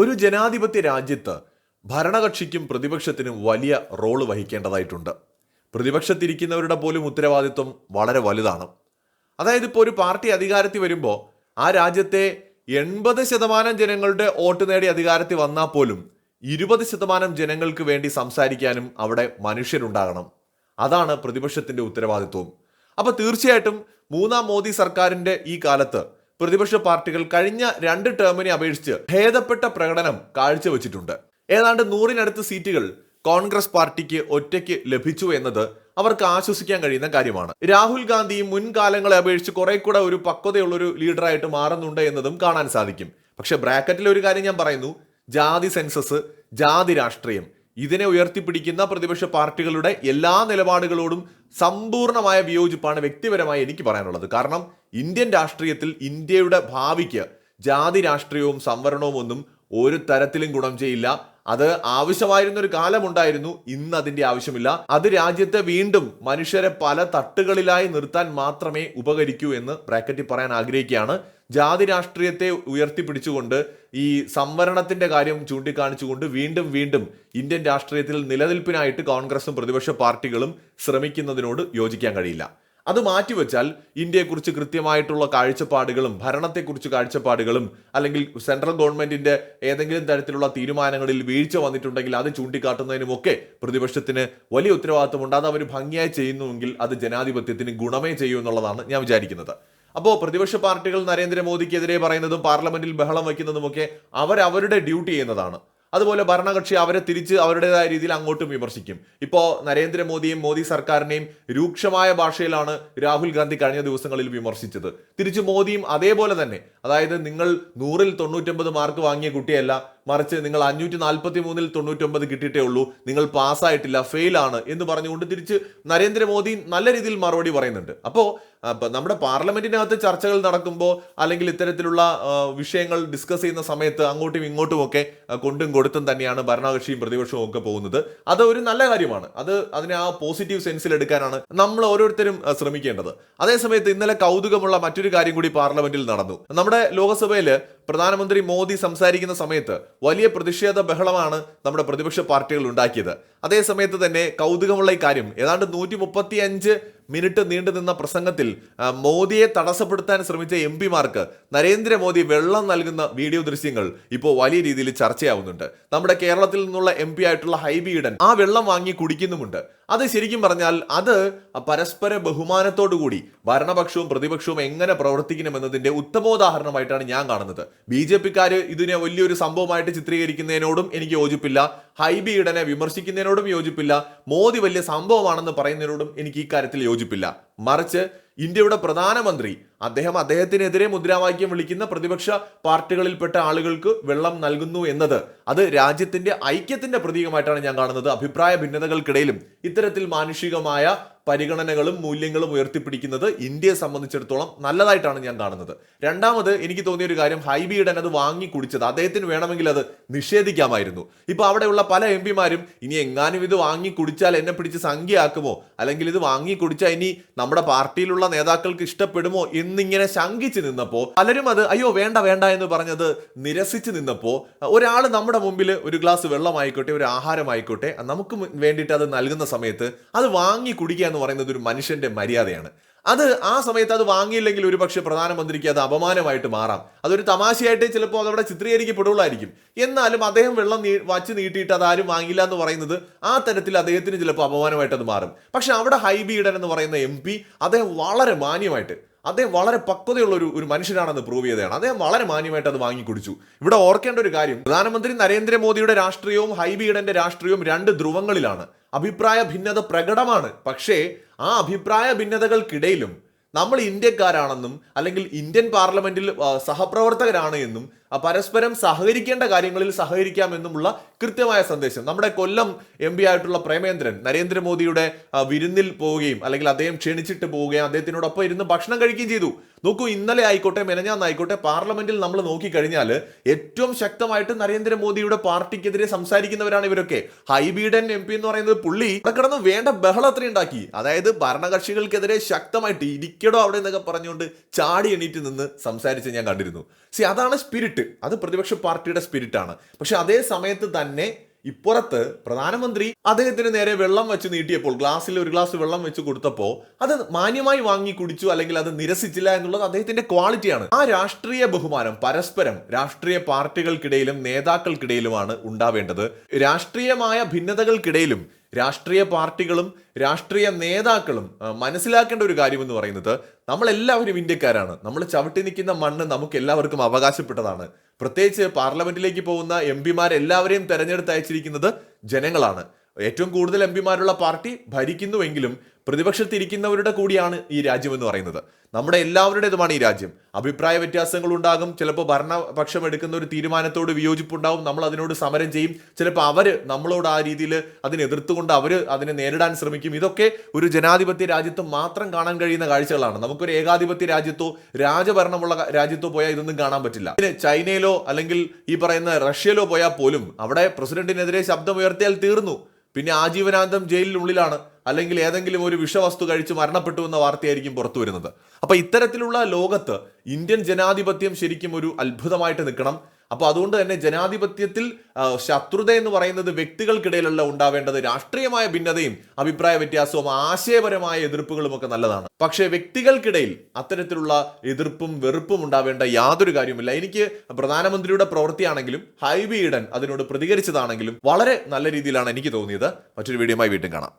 ഒരു ജനാധിപത്യ രാജ്യത്ത് ഭരണകക്ഷിക്കും പ്രതിപക്ഷത്തിനും വലിയ റോൾ വഹിക്കേണ്ടതായിട്ടുണ്ട്. പ്രതിപക്ഷത്തിരിക്കുന്നവരുടെ പോലും ഉത്തരവാദിത്വം വളരെ വലുതാണ്. അതായത് ഇപ്പോൾ ഒരു പാർട്ടി അധികാരത്തിൽ വരുമ്പോൾ ആ രാജ്യത്തെ എൺപത് ശതമാനം ജനങ്ങളുടെ വോട്ട് നേടി അധികാരത്തിൽ വന്നാൽ പോലും ഇരുപത് ശതമാനം ജനങ്ങൾക്ക് വേണ്ടി സംസാരിക്കാനും അവിടെ മനുഷ്യരുണ്ടാകണം. അതാണ് പ്രതിപക്ഷത്തിന്റെ ഉത്തരവാദിത്വവും അപ്പോൾ തീർച്ചയായിട്ടും മൂന്നാം മോദി സർക്കാരിന്റെ ഈ കാലത്ത് പ്രതിപക്ഷ പാർട്ടികൾ കഴിഞ്ഞ രണ്ട് ടേമിനെ അപേക്ഷിച്ച് ഭേദപ്പെട്ട പ്രകടനം കാഴ്ചവെച്ചിട്ടുണ്ട്. ഏതാണ്ട് നൂറിനടുത്ത് സീറ്റുകൾ കോൺഗ്രസ് പാർട്ടിക്ക് ഒറ്റയ്ക്ക് ലഭിച്ചു എന്നത് അവർക്ക് ആശ്വസിക്കാൻ കഴിയുന്ന കാര്യമാണ്. രാഹുൽ ഗാന്ധി മുൻകാലങ്ങളെ അപേക്ഷിച്ച് കുറെ കൂടെ ഒരു പക്വതയുള്ളൊരു ലീഡറായിട്ട് മാറുന്നുണ്ട് എന്നതും കാണാൻ സാധിക്കും. പക്ഷെ ബ്രാക്കറ്റിൽ ഒരു കാര്യം ഞാൻ പറയുന്നു. ജാതി സെൻസസ് ജാതി രാഷ്ട്രീയം. ഇതിനെ ഉയർത്തിപ്പിടിക്കുന്ന പ്രതിപക്ഷ പാർട്ടികളുടെ എല്ലാ നിലപാടുകളോടും സമ്പൂർണമായ വിയോജിപ്പാണ് വ്യക്തിപരമായി എനിക്ക് പറയാനുള്ളത്. കാരണം ഇന്ത്യൻ രാഷ്ട്രീയത്തിൽ ഇന്ത്യയുടെ ഭാവിക്ക് ജാതി രാഷ്ട്രീയവും സംവരണവും ഒന്നും ഒരു തരത്തിലും ഗുണം ചെയ്യില്ല. അത് ആവശ്യമായിരുന്ന ഒരു കാലമുണ്ടായിരുന്നു ഇന്ന് അതിന്റെ ആവശ്യമില്ല. അത് രാജ്യത്തെ വീണ്ടും മനുഷ്യരെ പല തട്ടുകളിലായി നിർത്താൻ മാത്രമേ ഉപകരിക്കൂ എന്ന് ബ്രാക്കറ്റിൽ പറയാൻ ആഗ്രഹിക്കുകയാണ്. ജാതി രാഷ്ട്രീയത്തെ ഉയർത്തിപ്പിടിച്ചുകൊണ്ട് ഈ സംവരണത്തിന്റെ കാര്യം ചൂണ്ടിക്കാണിച്ചുകൊണ്ട് വീണ്ടും വീണ്ടും ഇന്ത്യൻ രാഷ്ട്രീയത്തിൽ നിലനിൽപ്പിനായിട്ട് കോൺഗ്രസും പ്രതിപക്ഷ പാർട്ടികളും ശ്രമിക്കുന്നതിനോട് യോജിക്കാൻ കഴിയില്ല. അത് മാറ്റിവെച്ചാൽ ഇന്ത്യയെക്കുറിച്ച് കൃത്യമായിട്ടുള്ള കാഴ്ചപ്പാടുകളും ഭരണത്തെക്കുറിച്ച് കാഴ്ചപ്പാടുകളും അല്ലെങ്കിൽ സെൻട്രൽ ഗവൺമെന്റിന്റെ ഏതെങ്കിലും തരത്തിലുള്ള തീരുമാനങ്ങളിൽ വീഴ്ച വന്നിട്ടുണ്ടെങ്കിൽ അത് ചൂണ്ടിക്കാട്ടുന്നതിനുമൊക്കെ പ്രതിപക്ഷത്തിന് വലിയ ഉത്തരവാദിത്വമുണ്ട് അത് അവർ ഭംഗിയായി ചെയ്യുന്നുവെങ്കിൽ അത് ജനാധിപത്യത്തിന് ഗുണമേ ചെയ്യൂ എന്നുള്ളതാണ് ഞാൻ വിചാരിക്കുന്നത്. അപ്പോൾ പ്രതിപക്ഷ പാർട്ടികൾ നരേന്ദ്രമോദിക്കെതിരെ പറയുന്നതും പാർലമെന്റിൽ ബഹളം വയ്ക്കുന്നതുമൊക്കെ അവരവരുടെ ഡ്യൂട്ടി ചെയ്യുന്നതാണ് അതുപോലെ ഭരണകക്ഷി അവരെ തിരിച്ച് അവരുടേതായ രീതിയിൽ അങ്ങോട്ടും വിമർശിക്കും. ഇപ്പോൾ നരേന്ദ്രമോദിയും മോദി സർക്കാരിനെയും രൂക്ഷമായ ഭാഷയിലാണ് രാഹുൽ ഗാന്ധി കഴിഞ്ഞ ദിവസങ്ങളിൽ വിമർശിച്ചത്. തിരിച്ച് മോദിയും അതേപോലെ തന്നെ അതായത് നിങ്ങൾ നൂറിൽ തൊണ്ണൂറ്റൊമ്പത് മാർക്ക് വാങ്ങിയ കുട്ടിയല്ല മറിച്ച് നിങ്ങൾ അഞ്ഞൂറ്റി നാൽപ്പത്തി മൂന്നിൽ തൊണ്ണൂറ്റൊമ്പത് കിട്ടിയിട്ടേ ഉള്ളൂ നിങ്ങൾ പാസ്സായിട്ടില്ല ഫെയിലാണ് എന്ന് പറഞ്ഞുകൊണ്ട് തിരിച്ച് നരേന്ദ്രമോദി നല്ല രീതിയിൽ മറുപടി പറയുന്നുണ്ട്. അപ്പോൾ നമ്മുടെ പാർലമെന്റിനകത്ത് ചർച്ചകൾ നടക്കുമ്പോൾ അല്ലെങ്കിൽ ഇത്തരത്തിലുള്ള വിഷയങ്ങൾ ഡിസ്കസ് ചെയ്യുന്ന സമയത്ത് അങ്ങോട്ടും ഇങ്ങോട്ടും ഒക്കെ കൊണ്ടും കൊടുത്തും തന്നെയാണ് ഭരണകക്ഷിയും പ്രതിപക്ഷവും ഒക്കെ പോകുന്നത്. അത് ഒരു നല്ല കാര്യമാണ്. അത് അതിനെ ആ പോസിറ്റീവ് സെൻസിൽ എടുക്കാനാണ് നമ്മൾ ഓരോരുത്തരും ശ്രമിക്കേണ്ടത്. അതേസമയത്ത് ഇന്നലെ കൗതുകമുള്ള മറ്റൊരു കാര്യം കൂടി പാർലമെന്റിൽ നടന്നു. നമ്മുടെ ലോകസഭയിൽ പ്രധാനമന്ത്രി മോദി സംസാരിക്കുന്ന സമയത്ത് വലിയ പ്രതിഷേധ ബഹളമാണ് നമ്മുടെ പ്രതിപക്ഷ പാർട്ടികൾ ഉണ്ടാക്കിയത്. അതേസമയത്ത് തന്നെ കൗതുകമുള്ള ഈ കാര്യം ഏതാണ്ട് നൂറ്റി മുപ്പത്തി അഞ്ച് മിനിറ്റ് നീണ്ടു നിന്ന പ്രസംഗത്തിൽ മോദിയെ തടസ്സപ്പെടുത്താൻ ശ്രമിച്ച എം പിമാർക്ക് നരേന്ദ്രമോദി വെള്ളം നൽകുന്ന വീഡിയോ ദൃശ്യങ്ങൾ ഇപ്പോൾ വലിയ രീതിയിൽ ചർച്ചയാവുന്നുണ്ട്. നമ്മുടെ കേരളത്തിൽ നിന്നുള്ള എം ആയിട്ടുള്ള ഹൈബി ഈഡൻ ആ വെള്ളം വാങ്ങി കുടിക്കുന്നുമുണ്ട്. അത് ശരിക്കും പറഞ്ഞാൽ അത് പരസ്പര ബഹുമാനത്തോടു കൂടി ഭരണപക്ഷവും പ്രതിപക്ഷവും എങ്ങനെ പ്രവർത്തിക്കണമെന്നതിന്റെ ഉത്തമോദാഹരണമായിട്ടാണ് ഞാൻ കാണുന്നത്. ബി ജെ പിക്കാർ ഇതിനെ വലിയൊരു സംഭവമായിട്ട് ചിത്രീകരിക്കുന്നതിനോടും എനിക്ക് യോജിപ്പില്ല. ഹൈബി ഈഡനെ വിമർശിക്കുന്നതിനോടും യോജിപ്പില്ല. മോദി വലിയ സംഭവമാണെന്ന് പറയുന്നതിനോടും എനിക്ക് ഇക്കാര്യത്തിൽ യോജിപ്പില്ല. മറിച്ച് ഇന്ത്യയുടെ പ്രധാനമന്ത്രി അദ്ദേഹം അദ്ദേഹത്തിനെതിരെ മുദ്രാവാക്യം വിളിക്കുന്ന പ്രതിപക്ഷ പാർട്ടികളിൽപ്പെട്ട ആളുകൾക്ക് വെള്ളം നൽകുന്നു എന്നത് അത് രാജ്യത്തിന്റെ ഐക്യത്തിന്റെ പ്രതീകമായിട്ടാണ് ഞാൻ കാണുന്നത്. അഭിപ്രായ ഭിന്നതകൾക്കിടയിലും ഇത്തരത്തിൽ മാനുഷികമായ പരിഗണനകളും മൂല്യങ്ങളും ഉയർത്തിപ്പിടിക്കുന്നത് ഇന്ത്യയെ സംബന്ധിച്ചിടത്തോളം നല്ലതായിട്ടാണ് ഞാൻ കാണുന്നത്. രണ്ടാമത് എനിക്ക് തോന്നിയ ഒരു കാര്യം ഹൈബി ഈഡൻ അത് വാങ്ങി കുടിച്ചത് അദ്ദേഹത്തിന് വേണമെങ്കിൽ അത് നിഷേധിക്കാമായിരുന്നു. ഇപ്പൊ അവിടെയുള്ള പല എം പിമാരും ഇനി എങ്ങാനും ഇത് വാങ്ങി കുടിച്ചാൽ എന്നെ പിടിച്ച് സംഖ്യയാക്കുമോ? അല്ലെങ്കിൽ ഇത് വാങ്ങി കുടിച്ചാൽ ഇനി നമ്മുടെ പാർട്ടിയിലുള്ള നേതാക്കൾക്ക് ഇഷ്ടപ്പെടുമോ? എന്നിങ്ങനെ ശങ്കിച്ച് നിന്നപ്പോ പലരും അത് അയ്യോ വേണ്ട വേണ്ട എന്ന് പറഞ്ഞത് നിരസിച്ച് നിന്നപ്പോ ഒരാൾ നമ്മുടെ മുമ്പിൽ ഒരു ഗ്ലാസ് വെള്ളമായിക്കോട്ടെ ഒരു ആഹാരമായിക്കോട്ടെ നമുക്ക് വേണ്ടിയിട്ട് അത് നൽകുന്ന സമയത്ത് അത് വാങ്ങി കുടിക്കുക എന്ന് പറയുന്നത് ഒരു മനുഷ്യന്റെ മര്യാദയാണ്. അത് ആ സമയത്ത് അത് വാങ്ങിയില്ലെങ്കിൽ ഒരുപക്ഷെ പ്രധാനമന്ത്രിക്ക് അത് അപമാനമായിട്ട് മാറാം. അതൊരു തമാശയായിട്ട് ചിലപ്പോൾ അതവിടെ ചിത്രീകരിക്കപ്പെടുള്ളായിരിക്കും. എന്നാലും അദ്ദേഹം വെള്ളം നീ വച്ച് നീട്ടിയിട്ട് അത് ആരും വാങ്ങില്ല എന്ന് പറയുന്നത് ആ തരത്തിൽ അദ്ദേഹത്തിന് ചിലപ്പോൾ അപമാനമായിട്ട് അത് മാറും. പക്ഷെ അവിടെ ഹൈബി ഈഡൻ എന്ന് പറയുന്ന എം അദ്ദേഹം വളരെ മാന്യമായിട്ട് അദ്ദേഹം വളരെ പക്വതയുള്ള ഒരു ഒരു മനുഷ്യനാണെന്ന് പ്രൂവ് ചെയ്തതാണ്. അദ്ദേഹം വളരെ മാന്യമായിട്ട് അത് വാങ്ങി ഇവിടെ ഓർക്കേണ്ട ഒരു കാര്യം പ്രധാനമന്ത്രി നരേന്ദ്രമോദിയുടെ രാഷ്ട്രീയവും ഹൈബി രാഷ്ട്രീയവും രണ്ട് ധ്രുവങ്ങളിലാണ്. അഭിപ്രായ ഭിന്നത പ്രകടമാണ്. പക്ഷേ ആ അഭിപ്രായ ഭിന്നതകൾക്കിടയിലും നമ്മൾ ഇന്ത്യക്കാരാണെന്നും അല്ലെങ്കിൽ ഇന്ത്യൻ പാർലമെന്റിൽ സഹപ്രവർത്തകരാണ് എന്നും പരസ്പരം സഹകരിക്കേണ്ട കാര്യങ്ങളിൽ സഹകരിക്കാം എന്നുമുള്ള കൃത്യമായ സന്ദേശം. നമ്മുടെ കൊല്ലം എം പി ആയിട്ടുള്ള പ്രേമേന്ദ്രൻ നരേന്ദ്രമോദിയുടെ വിരുന്നിൽ പോവുകയും അല്ലെങ്കിൽ അദ്ദേഹം ക്ഷണിച്ചിട്ട് പോവുകയും അദ്ദേഹത്തിനോടൊപ്പം ഇരുന്ന് ഭക്ഷണം കഴിക്കുകയും ചെയ്തു. നോക്കൂ ഇന്നലെ ആയിക്കോട്ടെ മെനഞ്ഞാന്നായിക്കോട്ടെ പാർലമെന്റിൽ നമ്മൾ നോക്കിക്കഴിഞ്ഞാൽ ഏറ്റവും ശക്തമായിട്ട് നരേന്ദ്രമോദിയുടെ പാർട്ടിക്കെതിരെ സംസാരിക്കുന്നവരാണ് ഇവരൊക്കെ. ഹൈബീഡൻ എം പി എന്ന് പറയുന്നത് പുള്ളി അവിടെ കിടന്ന് വേണ്ട ബഹളം അത്രയും ഉണ്ടാക്കി. അതായത് ഭരണകക്ഷികൾക്കെതിരെ ശക്തമായിട്ട് ഇരിക്കടോ അവിടെ എന്നൊക്കെ പറഞ്ഞുകൊണ്ട് ചാടി എണീറ്റ് നിന്ന് സംസാരിച്ച് ഞാൻ കണ്ടിരുന്നു. സി അതാണ് സ്പിരിറ്റ് അത് പ്രതിപക്ഷ പാർട്ടിയുടെ സ്പിരിറ്റ് ആണ് പക്ഷെ അതേ സമയത്ത് തന്നെ ഇപ്പുറത്ത് പ്രധാനമന്ത്രി അദ്ദേഹത്തിന് നേരെ വെള്ളം വെച്ച് നീട്ടിയപ്പോൾ ഗ്ലാസ്സിൽ ഒരു ഗ്ലാസ് വെള്ളം വെച്ച് കൊടുത്തപ്പോൾ അത് മാന്യമായി വാങ്ങി കുടിച്ചു അല്ലെങ്കിൽ അത് നിരസിച്ചില്ല എന്നുള്ളത് അദ്ദേഹത്തിന്റെ ക്വാളിറ്റിയാണ്. ആ രാഷ്ട്രീയ ബഹുമാനം പരസ്പരം രാഷ്ട്രീയ പാർട്ടികൾക്കിടയിലും നേതാക്കൾക്കിടയിലുമാണ് ഉണ്ടാവേണ്ടത്. രാഷ്ട്രീയമായ ഭിന്നതകൾക്കിടയിലും രാഷ്ട്രീയ പാർട്ടികളും രാഷ്ട്രീയ നേതാക്കളും മനസ്സിലാക്കേണ്ട ഒരു കാര്യം എന്ന് പറയുന്നത് നമ്മളെല്ലാവരും ഇന്ത്യക്കാരാണ്. നമ്മൾ ചവിട്ടി നിൽക്കുന്ന മണ്ണ് നമുക്ക് എല്ലാവർക്കും അവകാശപ്പെട്ടതാണ്. പ്രത്യേകിച്ച് പാർലമെന്റിലേക്ക് പോകുന്ന എം പിമാരെല്ലാവരെയും തെരഞ്ഞെടുത്ത് അയച്ചിരിക്കുന്നത് ജനങ്ങളാണ്. ഏറ്റവും കൂടുതൽ എം പിമാരുള്ള പാർട്ടി ഭരിക്കുന്നുവെങ്കിലും പ്രതിപക്ഷത്തിരിക്കുന്നവരുടെ കൂടിയാണ് ഈ രാജ്യം എന്ന് പറയുന്നത്. നമ്മുടെ എല്ലാവരുടേതുമാണ് ഈ രാജ്യം. അഭിപ്രായ വ്യത്യാസങ്ങൾ ഉണ്ടാകും ചിലപ്പോൾ ഭരണപക്ഷം എടുക്കുന്ന ഒരു തീരുമാനത്തോട് വിയോജിപ്പുണ്ടാവും നമ്മൾ അതിനോട് സമരം ചെയ്യും. ചിലപ്പോൾ അവർ നമ്മളോട് ആ രീതിയിൽ അതിനെ എതിർത്തുകൊണ്ട് അവർ അതിനെ നേരിടാൻ ശ്രമിക്കും. ഇതൊക്കെ ഒരു ജനാധിപത്യ രാജ്യത്ത് മാത്രം കാണാൻ കഴിയുന്ന കാഴ്ചകളാണ്. നമുക്കൊരു ഏകാധിപത്യ രാജ്യത്തോ രാജഭരണമുള്ള രാജ്യത്തോ പോയാൽ ഇതൊന്നും കാണാൻ പറ്റില്ല. പിന്നെ ചൈനയിലോ അല്ലെങ്കിൽ ഈ പറയുന്ന റഷ്യയിലോ പോയാൽ പോലും അവിടെ പ്രസിഡന്റിനെതിരെ ശബ്ദമുയർത്തിയാൽ തീർന്നു. പിന്നെ ആജീവനാന്തം ജയിലിനുള്ളിലാണ്. അല്ലെങ്കിൽ ഏതെങ്കിലും ഒരു വിഷവസ്തു കഴിച്ച് മരണപ്പെട്ടു എന്ന വാർത്തയായിരിക്കും പുറത്തു വരുന്നത്. അപ്പൊ ഇത്തരത്തിലുള്ള ലോകത്ത് ഇന്ത്യൻ ജനാധിപത്യം ശരിക്കും ഒരു അത്ഭുതമായിട്ട് നിൽക്കണം. അപ്പൊ അതുകൊണ്ട് തന്നെ ജനാധിപത്യത്തിൽ ശത്രുത എന്ന് പറയുന്നത് വ്യക്തികൾക്കിടയിലുള്ള ഉണ്ടാവേണ്ടത്. രാഷ്ട്രീയമായ ഭിന്നതയും അഭിപ്രായ വ്യത്യാസവും ആശയപരമായ എതിർപ്പുകളും ഒക്കെ നല്ലതാണ്. പക്ഷേ വ്യക്തികൾക്കിടയിൽ അത്തരത്തിലുള്ള എതിർപ്പും വെറുപ്പും ഉണ്ടാവേണ്ട യാതൊരു കാര്യവുമില്ല. എനിക്ക് പ്രധാനമന്ത്രിയുടെ പ്രവൃത്തിയാണെങ്കിലും ഹൈബി ഈഡൻ അതിനോട് പ്രതികരിച്ചതാണെങ്കിലും വളരെ നല്ല രീതിയിലാണ് എനിക്ക് തോന്നിയത്. മറ്റൊരു വീഡിയോയുമായി വീണ്ടും കാണാം.